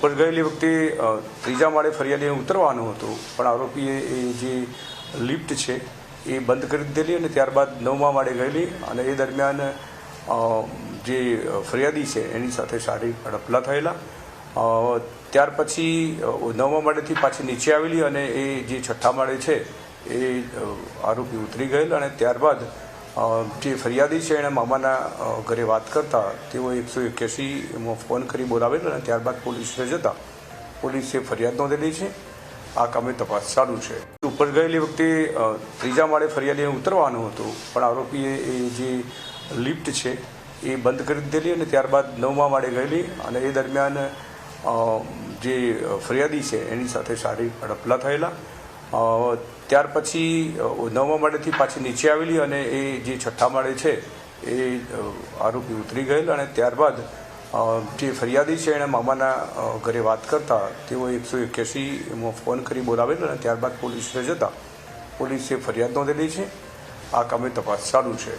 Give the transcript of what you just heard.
ઉપર ગયેલી વખતે ત્રીજા માળે ફરિયાદીને ઉતરવાનું હતું. પણ આરોપીએ એ જે લિફ્ટ છે, એ બંધ કરી દીધેલી અને ત્યારબાદ નવમા માળે ગયેલી અને એ દરમિયાન જે ફરિયાદી છે, એની સાથે શારીરિક હડપલા થયેલા. ત્યાર પછી નવમા માળેથી પાછી નીચે આવેલી અને એ જે છઠ્ઠા માળે છે, એ આરોપી ઉતરી ગયેલ અને ત્યારબાદ જે ફરિયાદી છે એણે મામાના ઘરે વાત કરતા તેઓ એકસો એક્યાસીમાં ફોન કરી બોલાવેલો અને ત્યારબાદ પોલીસને જતા પોલીસે ફરિયાદ નોંધેલી છે. આ કામે તપાસ ચાલુ છે. ઉપર ગયેલી વખતે ત્રીજા માળે ફરિયાદીને ઉતરવાનું હતું, પણ આરોપીએ એ જે લિફ્ટ છે એ બંધ કરી દીધેલી અને ત્યારબાદ નવમા માળે ગયેલી અને એ દરમિયાન જે ફરિયાદી છે એની સાથે શારીરિક હડપલા થયેલા. ત્યાર પછી નવમા માળેથી પાછી નીચે આવેલી અને એ જે છઠ્ઠા માળે છે, એ આરોપી ઉતરી ગયેલ અને ત્યારબાદ જે ફરિયાદી છે એણે મામાના ઘરે વાત કરતા તેઓ એકસો એક્યાસીમાં ફોન કરી બોલાવેલ અને ત્યારબાદ પોલીસને જતા પોલીસે ફરિયાદ નોંધેલી છે. આ કામે તપાસ ચાલુ છે.